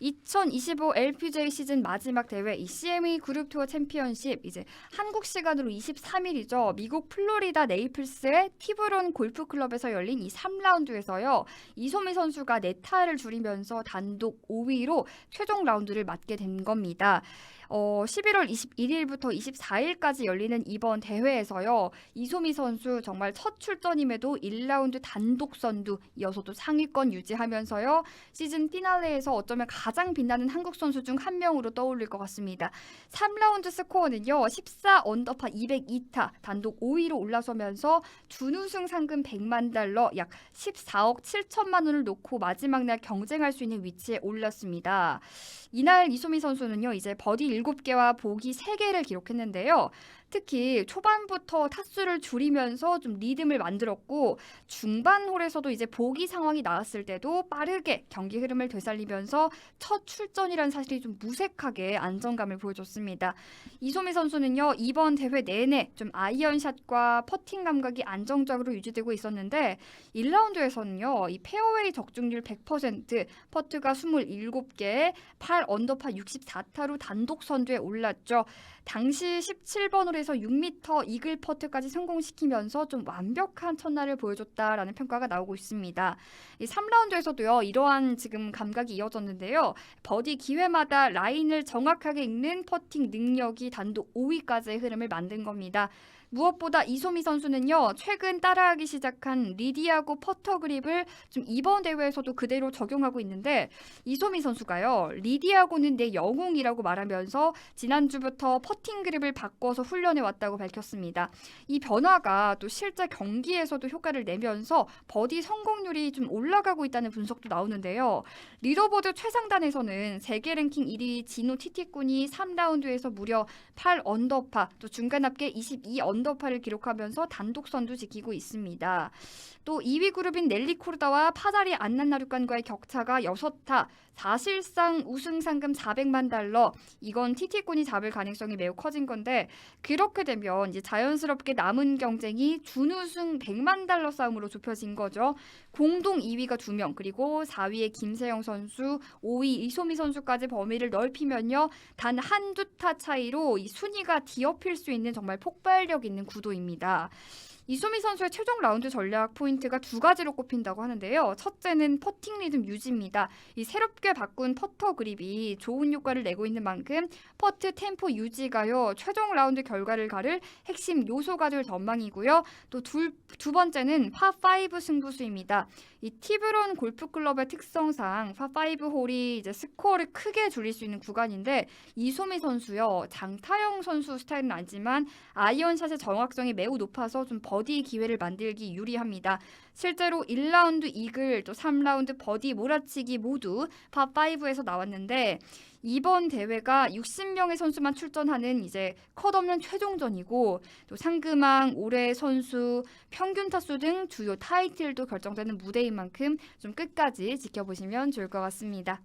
1 2025 LPGA 시즌 마지막 대회 이 CME 그룹 투어 챔피언십 이제 한국 시간으로 23일이죠. 미국 플로리다 네이플스의 티브론 골프 클럽에서 열린 이 3라운드에서요. 이소미 선수가 네 타를 줄이면서 단독 5위로 최종 라운드를 맞게 된 겁니다. 어, 11월 21일부터 24일까지 열리는 이번 대회에서요. 이소미 선수 정말 첫 출전임에도 1라운드 단독 선두 이어서도 상위권 유지하면서요. 시즌 피날레에서 어쩌면 가장 빛나는 한국 선수 중 한 명으로 떠올릴 것 같습니다. 3라운드 스코어는요. 14 언더파 202타 단독 5위로 올라서면서 준우승 상금 100만 달러 약 14억 7천만 원을 놓고 마지막 날 경쟁할 수 있는 위치에 올랐습니다. 이날 이소미 선수는요. 이제 버디 7개와 보기 3개를 기록했는데요. 특히 초반부터 타수를 줄이면서 좀 리듬을 만들었고 중반 홀에서도 이제 보기 상황이 나왔을 때도 빠르게 경기 흐름을 되살리면서 첫 출전이라는 사실이 좀 무색하게 안정감을 보여줬습니다. 이소미 선수는요 이번 대회 내내 좀 아이언샷과 퍼팅 감각이 안정적으로 유지되고 있었는데 1라운드에서는요 이 페어웨이 적중률 100% 퍼트가 27개 8 언더파 64타로 단독 선두에 올랐죠. 당시 17번 홀에서 6m 이글 퍼트까지 성공시키면서 좀 완벽한 첫날을 보여줬다라는 평가가 나오고 있습니다. 이 3라운드에서도요 이러한 지금 감각이 이어졌는데요. 버디 기회마다 라인을 정확하게 읽는 퍼팅 능력이 단독 5위까지의 흐름을 만든 겁니다. 무엇보다 이소미 선수는요 최근 따라하기 시작한 리디아고 퍼터 그립을 좀 이번 대회에서도 그대로 적용하고 있는데 이소미 선수가요 리디아고는 내 영웅이라고 말하면서 지난주부터 퍼팅 그립을 바꿔서 훈련해 왔다고 밝혔습니다. 이 변화가 또 실제 경기에서도 효과를 내면서 버디 성공률이 좀 올라가고 있다는 분석도 나오는데요. 리더보드 최상단에서는 세계 랭킹 1위 진호 티티꾼이 3라운드에서 무려 8 언더파 또 중간 합계 22 언 더파를 기록하면서 단독 선두 지키고 있습니다. 또 2위 그룹인 넬리 코르다와 파다리 안난나루칸과의 격차가 6타 사실상 우승 상금 400만 달러 이건 티티꾼이 잡을 가능성이 매우 커진 건데 그렇게 되면 이제 자연스럽게 남은 경쟁이 준우승 100만 달러 싸움으로 좁혀진 거죠. 공동 2위가 2명 그리고 4위에 김세영 선수 5위 이소미 선수까지 범위를 넓히면요 단 한두 타 차이로 이 순위가 뒤엎일 수 있는 정말 폭발력 있는 구도입니다. 이소미 선수의 최종 라운드 전략 포인트가 두 가지로 꼽힌다고 하는데요. 첫째는 퍼팅 리듬 유지입니다. 이 새롭게 바꾼 퍼터 그립이 좋은 효과를 내고 있는 만큼 퍼트 템포 유지가요. 최종 라운드 결과를 가를 핵심 요소가 될 전망이고요. 또 두 번째는 파5 승부수입니다. 이 티브론 골프클럽의 특성상 파5 홀이 이제 스코어를 크게 줄일 수 있는 구간인데 이소미 선수요. 장타영 선수 스타일은 아니지만 아이언샷의 정확성이 매우 높아서 좀 버디 기회를 만들기 유리합니다. 실제로 1라운드 이글 또 3라운드 버디 몰아치기 모두 파5에서 나왔는데 이번 대회가 60명의 선수만 출전하는 이제 컷 없는 최종전이고 또 상금왕, 올해 선수, 평균 타수 등 주요 타이틀도 결정되는 무대인 만큼 좀 끝까지 지켜보시면 좋을 것 같습니다.